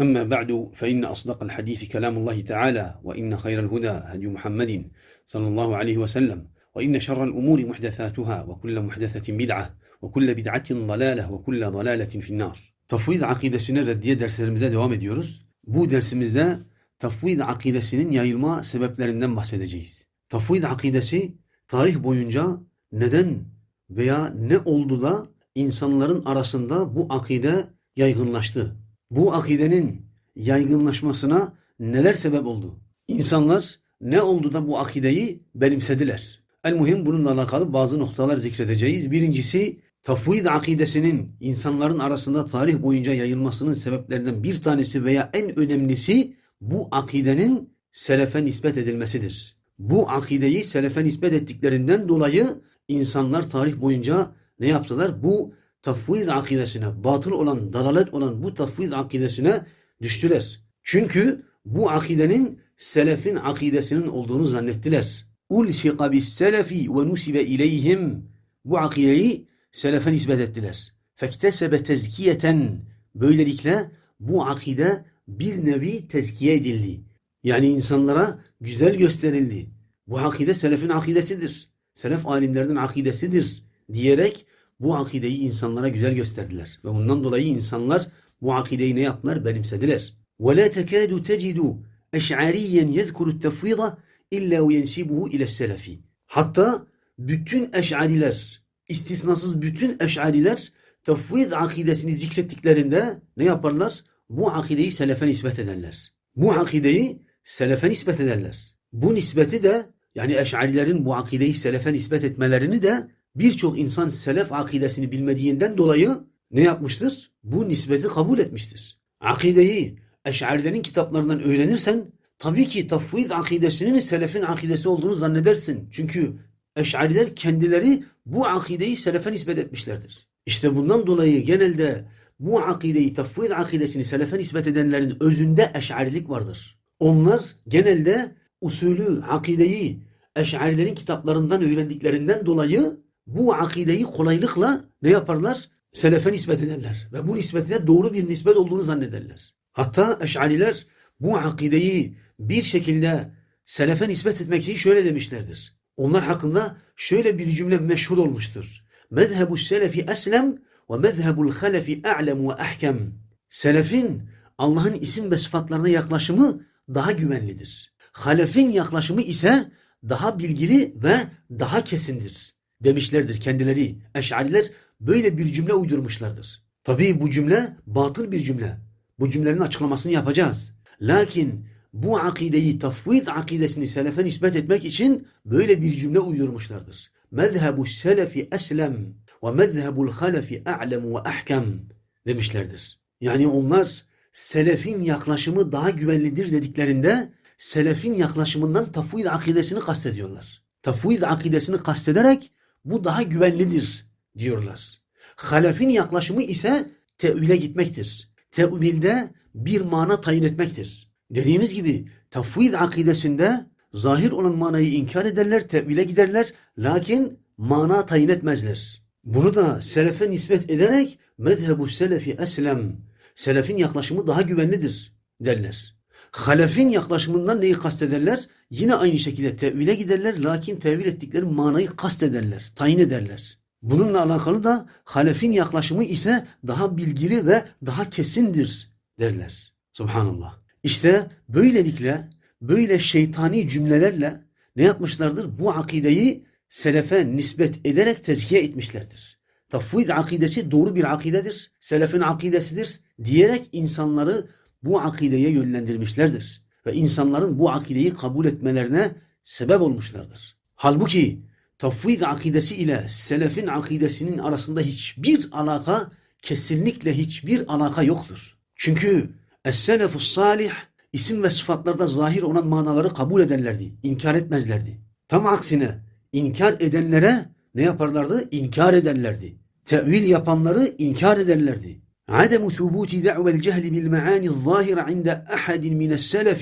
أما بعد فإن أصدق الحديث كلام الله تعالى وإن خير الهدى هدي محمد صلى الله عليه وسلم وإن شر الأمور محدثاتها وكل محدثة بدعة وكل بدعة ضلالة وكل ضلالة في النار Tafvid akidesine reddiye derslerimize devam ediyoruz. Bu dersimizde tafvid akidesinin yayılma sebeplerinden bahsedeceğiz. Tafvid akidesi tarih boyunca neden veya ne oldu da insanların arasında bu akide yaygınlaştı? Bu akidenin yaygınlaşmasına neler sebep oldu? İnsanlar ne oldu da bu akideyi benimsediler? El muhim bununla alakalı bazı noktalar zikredeceğiz. Birincisi tafvid akidesinin insanların arasında tarih boyunca yayılmasının sebeplerinden bir tanesi veya en önemlisi bu akidenin selefe nispet edilmesidir. Bu akideyi selefe nispet ettiklerinden dolayı insanlar tarih boyunca ne yaptılar? Bu tafvid akidesine, batıl olan, dalalet olan bu tafvid akidesine düştüler. Çünkü bu akidenin selefin akidesinin olduğunu zannettiler. Ulşika bis selefi ve nusibe ileyhim bu akideyi selefe nispet ettiler. Fektesebe tezkiyeten böylelikle bu akide bir nevi tezkiye edildi. Yani insanlara güzel gösterildi. Bu akide selefin akidesidir. Selef alimlerinin akidesidir diyerek bu akideyi insanlara güzel gösterdiler. Ve bundan dolayı insanlar bu akideyi ne yaptılar? Benimsediler. وَلَا تَكَادُ تَجِدُ اَشْعَرِيًّا يَذْكُرُ التَّفْوِيضَ اِلَّا وَيَنْسِبُهُ اِلَى السَّلَفِ Hatta bütün eş'ariler, istisnasız bütün eş'ariler tefvid akidesini zikrettiklerinde ne yaparlar? Bu akideyi selefe nispet ederler. Bu akideyi selefe nispet ederler. Bu nispeti de yani eş'arilerin bu akideyi selefe nispet etmelerini de birçok insan selef akidesini bilmediğinden dolayı ne yapmıştır? Bu nispeti kabul etmiştir. Akideyi eş'arilerin kitaplarından öğrenirsen tabii ki tafvid akidesinin selefin akidesi olduğunu zannedersin. Çünkü eş'ariler kendileri bu akideyi selefe nispet etmişlerdir. İşte bundan dolayı genelde bu akideyi, tafvid akidesini selefe nispet edenlerin özünde eş'arilik vardır. Onlar genelde usulü, akideyi eş'arilerin kitaplarından öğrendiklerinden dolayı bu akideyi kolaylıkla ne yaparlar? Selefe nispet ederler. Ve bu nispetine doğru bir nispet olduğunu zannederler. Hatta eş'ariler bu akideyi bir şekilde selefe nispet etmek için şöyle demişlerdir. Onlar hakkında şöyle bir cümle meşhur olmuştur. Mezhebu selefi eslem ve mezhebul halefi a'lem ve ahkem. Selefin Allah'ın isim ve sıfatlarına yaklaşımı daha güvenlidir. Halefin yaklaşımı ise daha bilgili ve daha kesindir demişlerdir kendileri. Eş'ariler böyle bir cümle uydurmuşlardır. Tabii bu cümle batıl bir cümle. Bu cümlenin açıklamasını yapacağız. Lakin bu akideyi, tafvid akidesini selefe nispet etmek için böyle bir cümle uydurmuşlardır. Mezhebu selefi eslem ve mezhebul halefi a'lem ve ahkem demişlerdir. Yani onlar selefin yaklaşımı daha güvenlidir dediklerinde selefin yaklaşımından tafvid akidesini kastediyorlar. Tafvid akidesini kastederek bu daha güvenlidir diyorlar. Halefin yaklaşımı ise tevhile gitmektir. Tevilde bir mana tayin etmektir. Dediğimiz gibi tafvid akidesinde zahir olan manayı inkar ederler, tevhile giderler lakin mana tayin etmezler. Bunu da selefe nispet ederek mezhebu selefi eslem, selefin yaklaşımı daha güvenlidir derler. Halefin yaklaşımından neyi kastederler? Yine aynı şekilde tevhile giderler lakin tevil ettikleri manayı kastederler, tayin ederler. Bununla alakalı da halefin yaklaşımı ise daha bilgili ve daha kesindir derler. Subhanallah. İşte böylelikle böyle şeytani cümlelerle ne yapmışlardır? Bu akideyi selefe nispet ederek tezkiye etmişlerdir. Tafvid akidesi doğru bir akidedir. Selefin akidesidir diyerek insanları bu akideye yönlendirmişlerdir. Ve insanların bu akideyi kabul etmelerine sebep olmuşlardır. Halbuki tafvid akidesi ile selefin akidesinin arasında hiçbir alaka, kesinlikle hiçbir alaka yoktur. Çünkü Es-selefus salih isim ve sıfatlarda zahir olan manaları kabul ederlerdi, inkar etmezlerdi. Tam aksine inkar edenlere ne yaparlardı? İnkar ederlerdi. Tevil yapanları inkar ederlerdi. عدم ثبوت دعوى الجهل بالمعاني الظاهرة عند أحد من السلف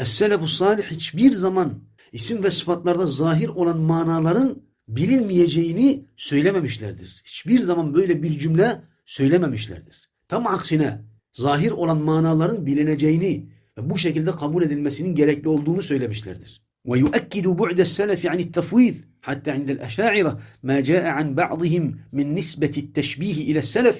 السلف الصالح hiçbir zaman isim ve sıfatlarda zahir olan manaların bilinmeyeceğini söylememişlerdir. Hiçbir zaman böyle bir cümle söylememişlerdir. Tam aksine zahir olan manaların bilineceğini ve bu şekilde kabul edilmesinin gerekli olduğunu söylemişlerdir. ويؤكد بعد السلف عن التفويض حتى عند الأشاعرة ما جاء عن بعضهم من نسبة التشبيه إلى السلف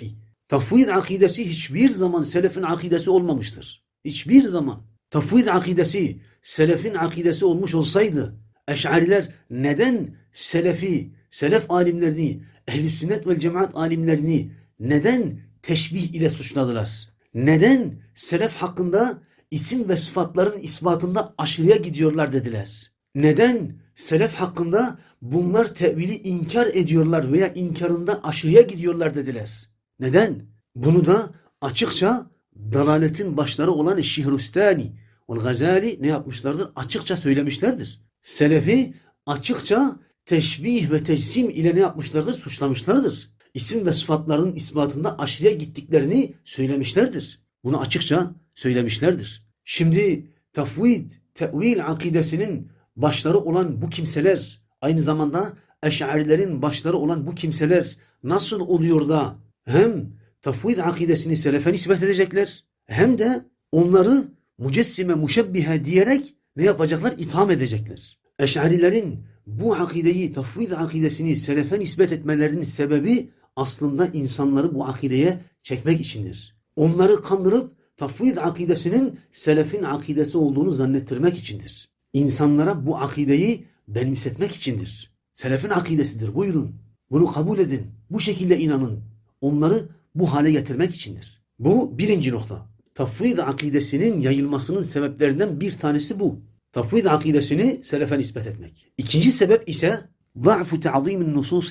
Tafvid akidesi hiçbir zaman selefin akidesi olmamıştır. Hiçbir zaman. Tafvid akidesi selefin akidesi olmuş olsaydı Eş'ariler neden selefi, selef alimlerini, ehl sünnet vel cemaat alimlerini neden teşbih ile suçladılar? Neden selef hakkında isim ve sıfatların ispatında aşırıya gidiyorlar dediler? Neden selef hakkında bunlar tevili inkar ediyorlar veya inkarında aşırıya gidiyorlar dediler? Neden? Bunu da açıkça dalaletin başları olan Şihrustani ve Gazali ne yapmışlardır? Açıkça söylemişlerdir. Selefi açıkça teşbih ve tecsim ile ne yapmışlardır? Suçlamışlardır. İsim ve sıfatların ispatında aşırıya gittiklerini söylemişlerdir. Bunu açıkça söylemişlerdir. Şimdi tafvid, tevil akidesinin başları olan bu kimseler aynı zamanda eşarilerin başları olan bu kimseler nasıl oluyor da hem tafvid akidesini selefe nispet edecekler hem de onları mücessime muşebbihe diyerek ne yapacaklar? İtham edecekler. Eşarilerin bu akideyi, tafvid akidesini selefe nispet etmelerinin sebebi aslında insanları bu akideye çekmek içindir. Onları kandırıp tafvid akidesinin selefin akidesi olduğunu zannettirmek içindir. İnsanlara bu akideyi benimsetmek içindir. Selefin akidesidir buyurun. Bunu kabul edin. Bu şekilde inanın Onları bu hale getirmek içindir. Bu birinci nokta. Tafvid akidesinin yayılmasının sebeplerinden bir tanesi bu. Tafvid akidesini selefe nispet etmek. İkinci sebep ise ضعف تعظيم النصوص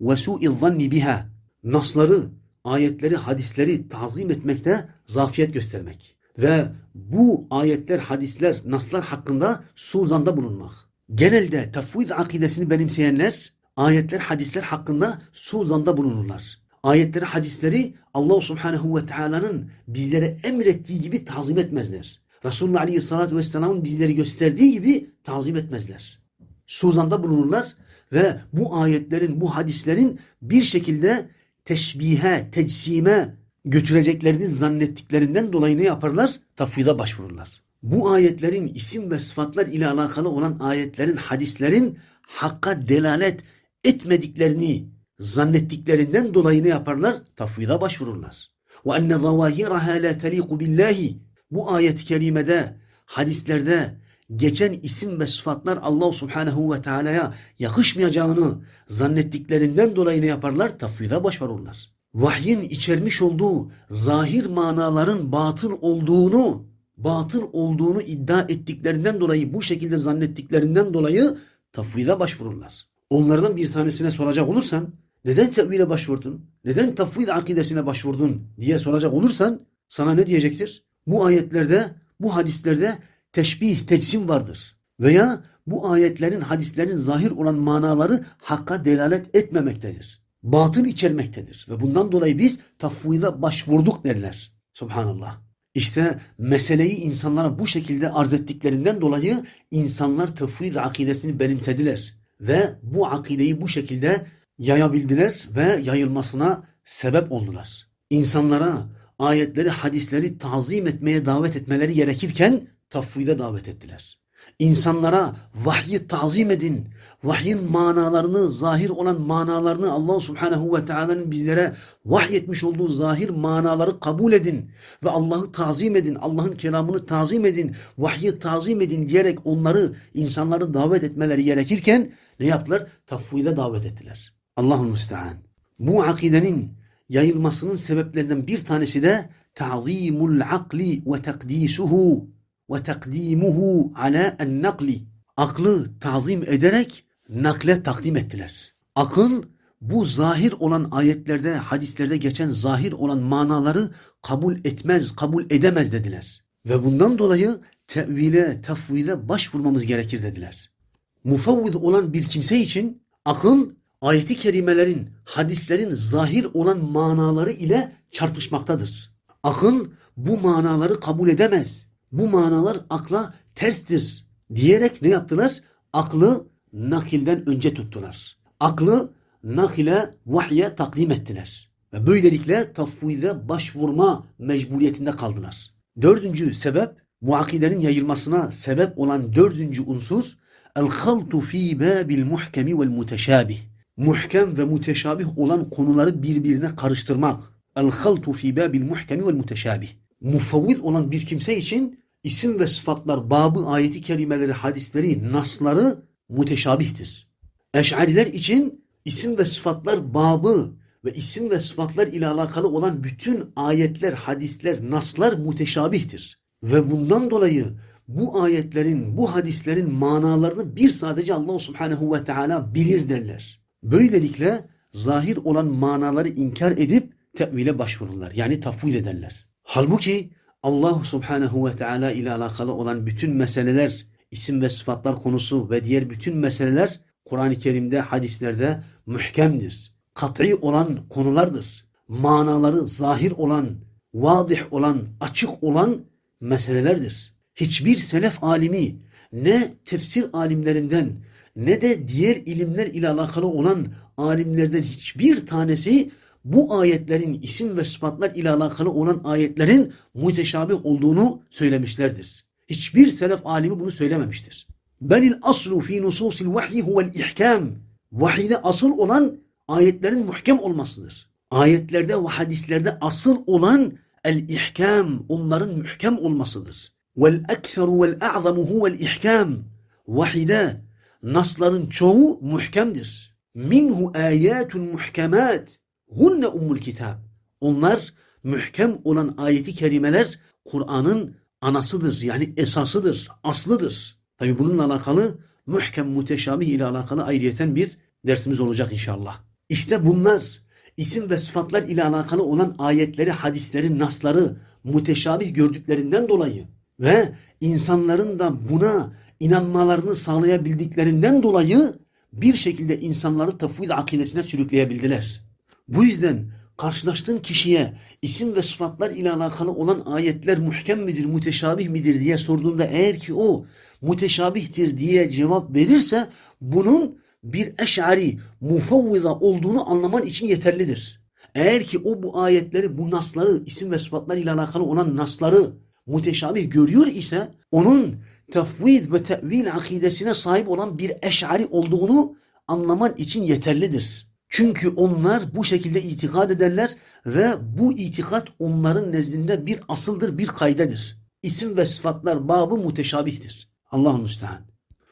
وسوء الظن بها. Nasları, ayetleri, hadisleri tazim etmekte zafiyet göstermek. Ve bu ayetler, hadisler, naslar hakkında suuzanda bulunmak. Genelde tafvid akidesini benimseyenler ayetler, hadisler hakkında suuzanda bulunurlar. Ayetleri, hadisleri Allah Subhanahu ve Taala'nın bizlere emrettiği gibi tazim etmezler. Resulullah Aleyhisselatü Vesselam'ın bizleri gösterdiği gibi tazim etmezler. Suzanda bulunurlar ve bu ayetlerin, bu hadislerin bir şekilde teşbihe, tecsime götüreceklerini zannettiklerinden dolayı ne yaparlar? Tafvida başvururlar. Bu ayetlerin isim ve sıfatlar ile alakalı olan ayetlerin, hadislerin hakka delalet etmediklerini zannettiklerinden dolayı ne yaparlar? Tafvida başvururlar. Ve enne zavahiraha la teliku billahi. Bu ayet-i kerimede, hadislerde geçen isim ve sıfatlar Allah Subhanahu ve Teala'ya yakışmayacağını zannettiklerinden dolayı ne yaparlar? Tafvida başvururlar. Vahyin içermiş olduğu zahir manaların batıl olduğunu, batıl olduğunu iddia ettiklerinden dolayı, bu şekilde zannettiklerinden dolayı tafvida başvururlar. Onlardan bir tanesine soracak olursan, neden tevhile başvurdun? Neden tafvid akidesine başvurdun diye soracak olursan sana ne diyecektir? Bu ayetlerde, bu hadislerde teşbih, tecsim vardır. Veya bu ayetlerin, hadislerin zahir olan manaları hakka delalet etmemektedir. Batıl içermektedir. Ve bundan dolayı biz tafvida başvurduk derler. Subhanallah. İşte meseleyi insanlara bu şekilde arz ettiklerinden dolayı insanlar tefvid akidesini benimsediler. Ve bu akideyi bu şekilde yayabildiler ve yayılmasına sebep oldular. İnsanlara ayetleri, hadisleri tazim etmeye davet etmeleri gerekirken tafvide davet ettiler. İnsanlara vahyi tazim edin. Vahyin manalarını, zahir olan manalarını Allah Subhanahu ve Teala'nın bizlere vahyetmiş olduğu zahir manaları kabul edin. Ve Allah'ı tazim edin. Allah'ın kelamını tazim edin. Vahyi tazim edin diyerek onları, insanları davet etmeleri gerekirken ne yaptılar? Tafvide davet ettiler. Allah'ın müstehan. Bu akidenin yayılmasının sebeplerinden bir tanesi de ta'zimul akli ve takdisuhu ve takdimuhu ala en nakli. Aklı tazim ederek nakle takdim ettiler. Akıl bu zahir olan ayetlerde, hadislerde geçen zahir olan manaları kabul etmez, kabul edemez dediler. Ve bundan dolayı tevile, tefvide başvurmamız gerekir dediler. Mufavvid olan bir kimse için akıl ayeti kerimelerin, hadislerin zahir olan manaları ile çarpışmaktadır. Akıl bu manaları kabul edemez. Bu manalar akla terstir diyerek ne yaptılar? Aklı nakilden önce tuttular. Aklı nakile, vahye takdim ettiler. Ve böylelikle tafvide başvurma mecburiyetinde kaldılar. Dördüncü sebep, bu yayılmasına sebep olan dördüncü unsur, el-haltu fi babil muhkemi vel muteşabih. Muhkem ve muteşabih olan konuları birbirine karıştırmak. El-haltu fi babil muhkemi vel muteşabih. Mufavvid olan bir kimse için isim ve sıfatlar babı ayeti kerimeleri, hadisleri, nasları muteşabihtir. Eş'ariler için isim ve sıfatlar babı ve isim ve sıfatlar ile alakalı olan bütün ayetler, hadisler, naslar muteşabihtir. Ve bundan dolayı bu ayetlerin, bu hadislerin manalarını bir sadece Allah Subhanahu ve Teala bilir derler. Böylelikle zahir olan manaları inkar edip tevile başvururlar. Yani tafvil ederler. Halbuki Allah Subhanahu ve Teala ile alakalı olan bütün meseleler, isim ve sıfatlar konusu ve diğer bütün meseleler Kur'an-ı Kerim'de, hadislerde muhkemdir. Kat'i olan konulardır. Manaları zahir olan, vadih olan, açık olan meselelerdir. Hiçbir selef alimi ne tefsir alimlerinden ne de diğer ilimler ile alakalı olan alimlerden hiçbir tanesi bu ayetlerin isim ve sıfatlar ile alakalı olan ayetlerin muteşabih olduğunu söylemişlerdir. Hiçbir selef alimi bunu söylememiştir. Belil aslu fi nususil vahyi huvel ihkam. Vahide asıl olan ayetlerin muhkem olmasıdır. Ayetlerde ve hadislerde asıl olan el-ihkam, onların muhkem olmasıdır. Vel ekseru vel a'zamu huvel ihkam. Vahide, nasların çoğu muhkemdir. Minhu ayatun muhkemat. Hunne ummul kitab. Onlar mühkem olan ayeti kerimeler Kur'an'ın anasıdır. Yani esasıdır, aslıdır. Tabi bununla alakalı mühkem muteşabih ile alakalı ayrıyeten bir dersimiz olacak inşallah. İşte bunlar isim ve sıfatlar ile alakalı olan ayetleri, hadisleri, nasları muteşabih gördüklerinden dolayı ve insanların da buna inanmalarını sağlayabildiklerinden dolayı bir şekilde insanları tafvid akidesine sürükleyebildiler. Bu yüzden karşılaştığın kişiye isim ve sıfatlar ile alakalı olan ayetler muhkem midir, muteşabih midir diye sorduğunda eğer ki o muteşabihtir diye cevap verirse bunun bir eş'ari mufavvida olduğunu anlaman için yeterlidir. Eğer ki o bu ayetleri, bu nasları, isim ve sıfatlar ile alakalı olan nasları muteşabih görüyor ise onun tefvid ve tevil akidesine sahip olan bir eş'ari olduğunu anlaman için yeterlidir. Çünkü onlar bu şekilde itikad ederler ve bu itikat onların nezdinde bir asıldır, bir kaydedir. İsim ve sıfatlar babı muteşabihtir. Allah'ın müstehan.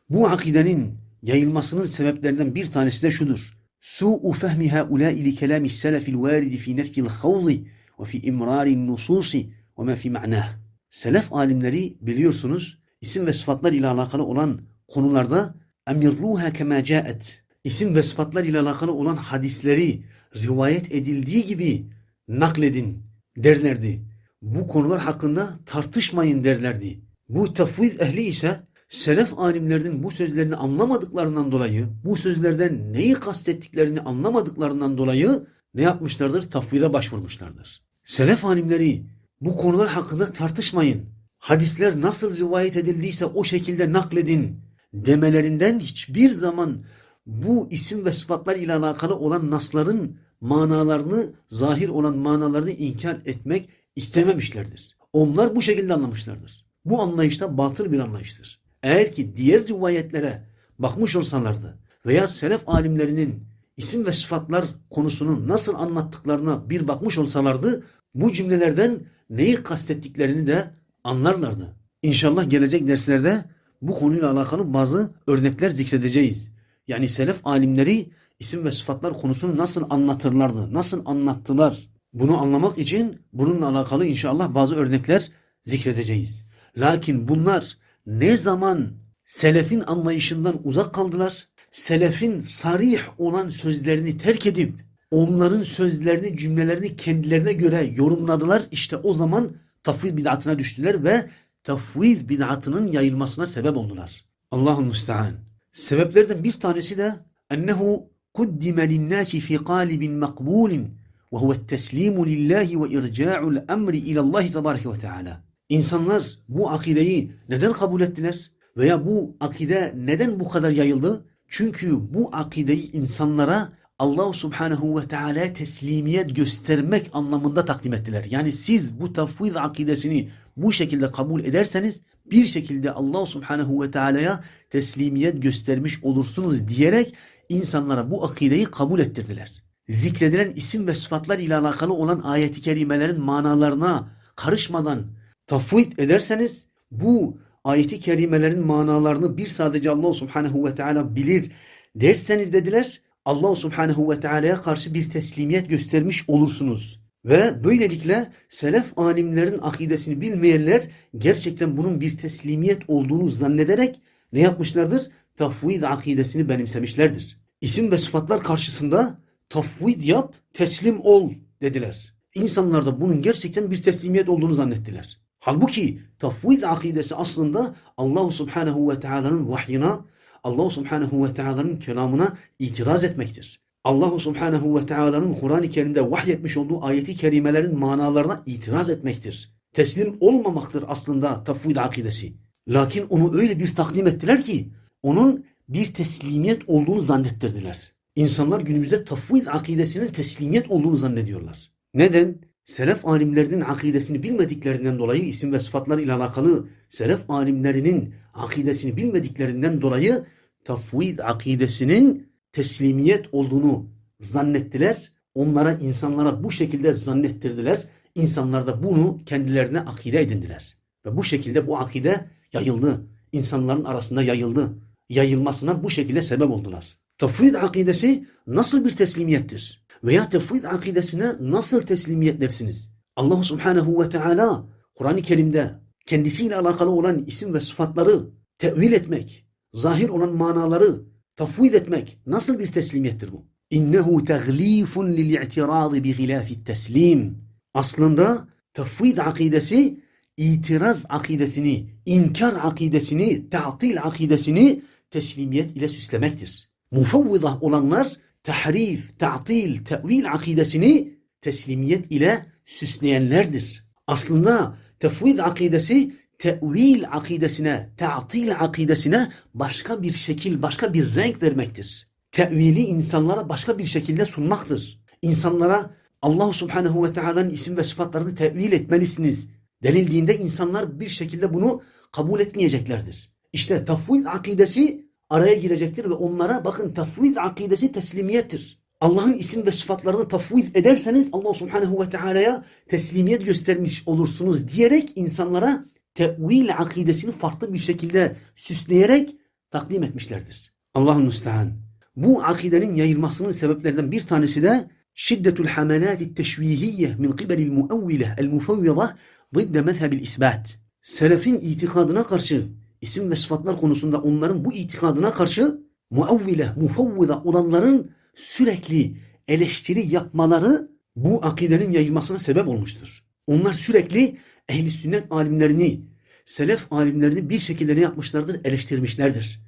Bu akidenin yayılmasının sebeplerinden bir tanesi de şudur. Su'u fehmi haulâi li kelâmi selefil vâridi fi nefkil havzi ve fi imrârin nususi ve fi ma'nâh. Selef alimleri biliyorsunuz isim ve sıfatlar ile alakalı olan konularda emirruha kema caet. İsim ve sıfatlar ile alakalı olan hadisleri rivayet edildiği gibi nakledin derlerdi. Bu konular hakkında tartışmayın derlerdi. Bu tefviz ehli ise selef alimlerinin bu sözlerini anlamadıklarından dolayı, bu sözlerden neyi kastettiklerini anlamadıklarından dolayı ne yapmışlardır? Tafvide başvurmuşlardır. Selef alimleri bu konular hakkında tartışmayın. Hadisler nasıl rivayet edildiyse o şekilde nakledin demelerinden hiçbir zaman bu isim ve sıfatlar ile alakalı olan nasların manalarını, zahir olan manalarını inkar etmek istememişlerdir. Onlar bu şekilde anlamışlardır. Bu anlayışta batıl bir anlayıştır. Eğer ki diğer rivayetlere bakmış olsalardı veya selef alimlerinin isim ve sıfatlar konusunu nasıl anlattıklarına bir bakmış olsalardı bu cümlelerden neyi kastettiklerini de anlarlardı. İnşallah gelecek derslerde bu konuyla alakalı bazı örnekler zikredeceğiz. Yani selef alimleri isim ve sıfatlar konusunu nasıl anlatırlardı, nasıl anlattılar. Bunu anlamak için bununla alakalı inşallah bazı örnekler zikredeceğiz. Lakin bunlar ne zaman selefin anlayışından uzak kaldılar, selefin sarih olan sözlerini terk edip onların sözlerini, cümlelerini kendilerine göre yorumladılar. İşte o zaman tafvid bid'atına düştüler ve tafvid bid'atının yayılmasına sebep oldular. Allah'ın müstehan. Sebeplerden bir tanesi de ennehu kuddime linnâsi fi qalibin makbulin ve huve teslimu lillahi ve irca'ul emri ilallahi tebareke ve teala. İnsanlar bu akideyi neden kabul ettiler? Veya bu akide neden bu kadar yayıldı? Çünkü bu akideyi insanlara Allah subhanehu ve teala'ya teslimiyet göstermek anlamında takdim ettiler. Yani siz bu tafviz akidesini bu şekilde kabul ederseniz bir şekilde Allah subhanehu ve teala'ya teslimiyet göstermiş olursunuz diyerek insanlara bu akideyi kabul ettirdiler. Zikredilen isim ve sıfatlar ile alakalı olan ayeti kerimelerin manalarına karışmadan tafvid ederseniz bu ayeti kerimelerin manalarını bir sadece Allah subhanehu ve teala bilir derseniz dediler Allah subhanehu ve teala'ya karşı bir teslimiyet göstermiş olursunuz. Ve böylelikle selef alimlerin akidesini bilmeyenler gerçekten bunun bir teslimiyet olduğunu zannederek ne yapmışlardır? Tafvid akidesini benimsemişlerdir. İsim ve sıfatlar karşısında tafvid yap, teslim ol dediler. İnsanlar da bunun gerçekten bir teslimiyet olduğunu zannettiler. Halbuki tafvid akidesi aslında Allah subhanehu ve teala'nın vahyına, Allah subhanehu ve teala'nın kelamına itiraz etmektir. Allah subhanehu ve teala'nın Kur'an-ı Kerim'de vahyetmiş olduğu ayeti kerimelerin manalarına itiraz etmektir. Teslim olmamaktır aslında tafvid akidesi. Lakin onu öyle bir takdim ettiler ki onun bir teslimiyet olduğunu zannettirdiler. İnsanlar günümüzde tafvid akidesinin teslimiyet olduğunu zannediyorlar. Neden? Selef alimlerinin akidesini bilmediklerinden dolayı isim ve sıfatlar ile alakalı selef alimlerinin akidesini bilmediklerinden dolayı tafvid akidesinin teslimiyet olduğunu zannettiler. Onlara insanlara bu şekilde zannettirdiler. İnsanlar da bunu kendilerine akide edindiler. Ve bu şekilde bu akide yayıldı. İnsanların arasında yayıldı. Yayılmasına bu şekilde sebep oldular. Tafvid akidesi nasıl bir teslimiyettir? Veya tefvid akidesine nasıl teslimiyet dersiniz? Allah subhanehu ve teala Kur'an-ı Kerim'de kendisiyle alakalı olan isim ve sıfatları tevil etmek, zahir olan manaları tafvid etmek nasıl bir teslimiyettir bu? İnnehu teglifun lil i'tiradi bi hilafi teslim. Aslında tefvid akidesi itiraz akidesini, inkar akidesini, ta'til akidesini teslimiyet ile süslemektir. Mufavvıda olanlar tahrif, ta'til, tevil akidesini teslimiyet ile süsleyenlerdir. Aslında tefvid akidesi tevil akidesine, ta'til akidesine başka bir şekil, başka bir renk vermektir. Tevili insanlara başka bir şekilde sunmaktır. İnsanlara Allah subhanehu ve teala'nın isim ve sıfatlarını tevil etmelisiniz denildiğinde insanlar bir şekilde bunu kabul etmeyeceklerdir. İşte tafvid akidesi araya girecektir ve onlara bakın tafvid akidesi teslimiyettir. Allah'ın isim ve sıfatlarını tafvid ederseniz Allah subhanehu ve teala'ya teslimiyet göstermiş olursunuz diyerek insanlara tevil akidesini farklı bir şekilde süsleyerek takdim etmişlerdir. Allah'ın müstehan. Bu akidenin yayılmasının sebeplerinden bir tanesi de şiddetul hamelati teşvihiyye min qibelil muevvile el mufevvida ضد mezhebil isbat. Selefin itikadına karşı isim ve sıfatlar konusunda onların bu itikadına karşı muavvile, mufavvida olanların sürekli eleştiri yapmaları bu akidenin yayılmasına sebep olmuştur. Onlar sürekli ehli sünnet alimlerini, selef alimlerini bir şekilde ne yapmışlardır? Eleştirmişlerdir.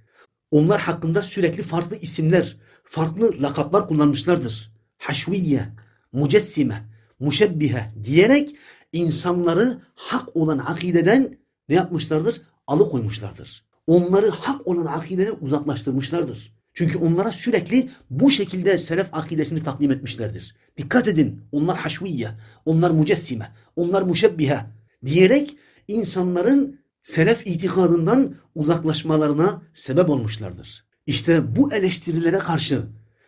Onlar hakkında sürekli farklı isimler, farklı lakaplar kullanmışlardır. Haşviye, mucessime, muşebbihe diyerek insanları hak olan akideden ne yapmışlardır? Alıkoymuşlardır. Onları hak olan akideden uzaklaştırmışlardır. Çünkü onlara sürekli bu şekilde selef akidesini takdim etmişlerdir. Dikkat edin onlar haşviye, onlar mucessime, onlar muşebbihe diyerek insanların selef itikadından uzaklaşmalarına sebep olmuşlardır. İşte bu eleştirilere karşı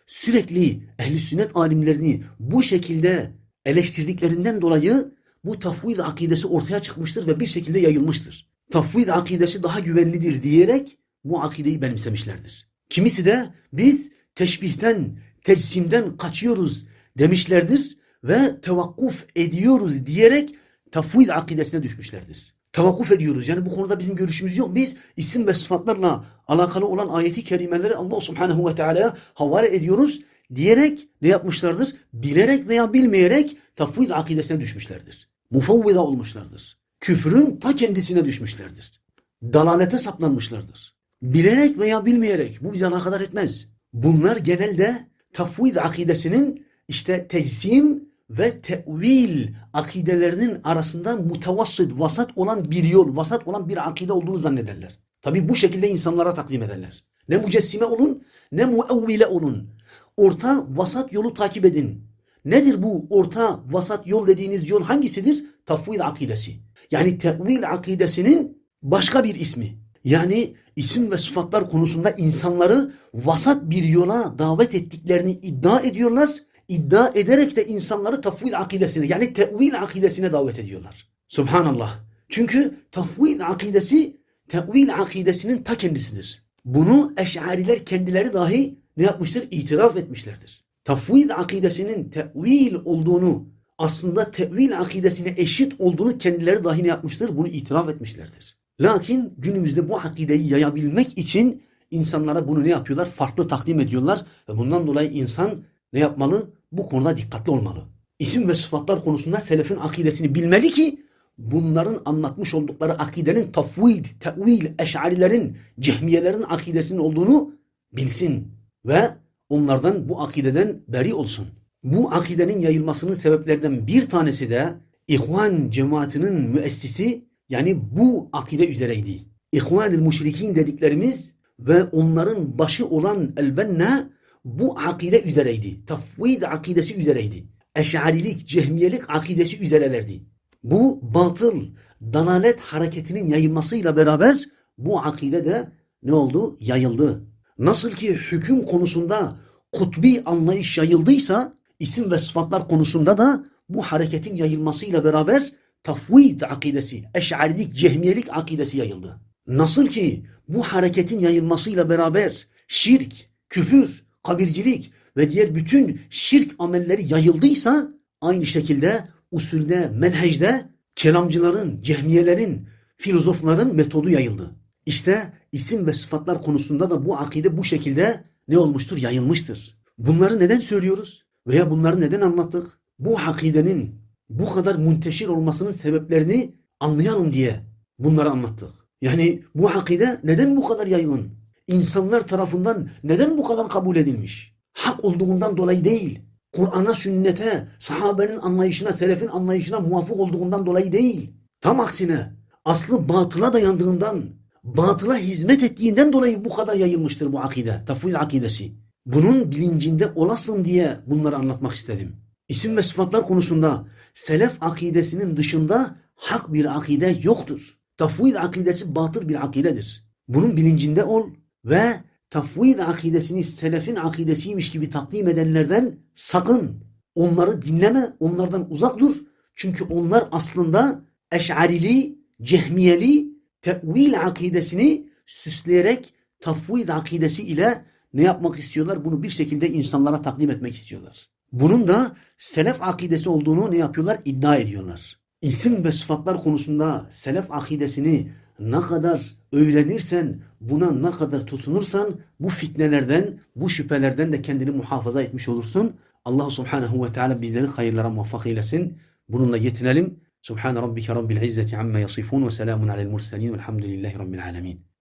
sürekli ehli sünnet alimlerini bu şekilde eleştirdiklerinden dolayı bu tafvid akidesi ortaya çıkmıştır ve bir şekilde yayılmıştır. Tafvid akidesi daha güvenlidir diyerek bu akideyi benimsemişlerdir. Kimisi de biz teşbihten, tecsimden kaçıyoruz demişlerdir ve tevakkuf ediyoruz diyerek tafvid akidesine düşmüşlerdir. Tevakkuf ediyoruz. Yani bu konuda bizim görüşümüz yok. Biz isim ve sıfatlarla alakalı olan ayeti kerimeleri Allah subhanehu ve teala'ya havale ediyoruz diyerek ne yapmışlardır? Bilerek veya bilmeyerek tafvid akidesine düşmüşlerdir. Mufavvida olmuşlardır. Küfrün ta kendisine düşmüşlerdir. Dalalete saplanmışlardır. Bilerek veya bilmeyerek bu bize alakadar etmez. Bunlar genelde tafvid akidesinin işte tecsim ve tevil akidelerinin arasında mutavassit, vasat olan bir yol, vasat olan bir akide olduğunu zannederler. Tabi bu şekilde insanlara takdim ederler. Ne mücessime olun ne muevvile olun. orta vasat yolu takip edin. Nedir bu orta vasat yol dediğiniz yol hangisidir? Tafvid akidesi. Yani tevil akidesinin başka bir ismi. Yani isim ve sıfatlar konusunda insanları vasat bir yola davet ettiklerini iddia ediyorlar. İddia ederek de insanları tafvid akidesine yani tevil akidesine davet ediyorlar. Subhanallah. Çünkü tafvid akidesi tevil akidesinin ta kendisidir. Bunu eşariler kendileri dahi ne yapmıştır? İtiraf etmişlerdir. Tafvid akidesinin tevil olduğunu aslında tevil akidesine eşit olduğunu kendileri dahi yapmıştır? Bunu itiraf etmişlerdir. Lakin günümüzde bu akideyi yayabilmek için insanlara bunu ne yapıyorlar? Farklı takdim ediyorlar ve bundan dolayı insan ne yapmalı? Bu konuda dikkatli olmalı. İsim ve sıfatlar konusunda selefin akidesini bilmeli ki bunların anlatmış oldukları akidenin tafvid, tevil, eşarilerin, cehmiyelerin akidesinin olduğunu bilsin ve onlardan bu akideden beri olsun. Bu akidenin yayılmasının sebeplerinden bir tanesi de İhvan cemaatinin müessisi yani bu akide üzereydi. İhvanül müşrikin dediklerimiz ve onların başı olan Elbenna bu akide üzereydi. Tafvid akidesi üzereydi. Eşarilik, cehmiyelik akidesi üzerelerdi. Bu batıl, dalalet hareketinin yayılmasıyla beraber bu akide de ne oldu? Yayıldı. Nasıl ki hüküm konusunda kutbi anlayış yayıldıysa isim ve sıfatlar konusunda da bu hareketin yayılmasıyla beraber tafvid akidesi, eşarilik, cehmiyelik akidesi yayıldı. Nasıl ki bu hareketin yayılmasıyla beraber şirk, küfür, kabircilik ve diğer bütün şirk amelleri yayıldıysa aynı şekilde usulde, menhecde kelamcıların, cehmiyelerin, filozofların metodu yayıldı. İşte isim ve sıfatlar konusunda da bu akide bu şekilde ne olmuştur? Yayılmıştır. Bunları neden söylüyoruz? Veya bunları neden anlattık? Bu akidenin bu kadar munteşir olmasının sebeplerini anlayalım diye bunları anlattık. Yani bu akide neden bu kadar yaygın? İnsanlar tarafından neden bu kadar kabul edilmiş? Hak olduğundan dolayı değil. Kur'an'a, sünnete, sahabenin anlayışına, selefin anlayışına muvafık olduğundan dolayı değil. Tam aksine aslı batıla dayandığından, batıla hizmet ettiğinden dolayı bu kadar yayılmıştır bu akide, tafvid akidesi. Bunun bilincinde olasın diye bunları anlatmak istedim. İsim ve sıfatlar konusunda selef akidesinin dışında hak bir akide yoktur. Tafvid akidesi batıl bir akidedir. Bunun bilincinde ol ve tafvid akidesini selefin akidesiymiş gibi takdim edenlerden sakın. Onları dinleme, onlardan uzak dur. Çünkü onlar aslında eşarili, cehmiyeli, tevil akidesini süsleyerek tafvid akidesi ile ne yapmak istiyorlar? Bunu bir şekilde insanlara takdim etmek istiyorlar. Bunun da selef akidesi olduğunu ne yapıyorlar? İddia ediyorlar. İsim ve sıfatlar konusunda selef akidesini ne kadar öğrenirsen, buna ne kadar tutunursan bu fitnelerden, bu şüphelerden de kendini muhafaza etmiş olursun. Allah subhanahu ve teala bizleri hayırlara muvaffak eylesin. Bununla yetinelim. Subhan rabbike rabbil izzeti amma yasifun ve selamun alel murselin velhamdülillahi rabbil alemin.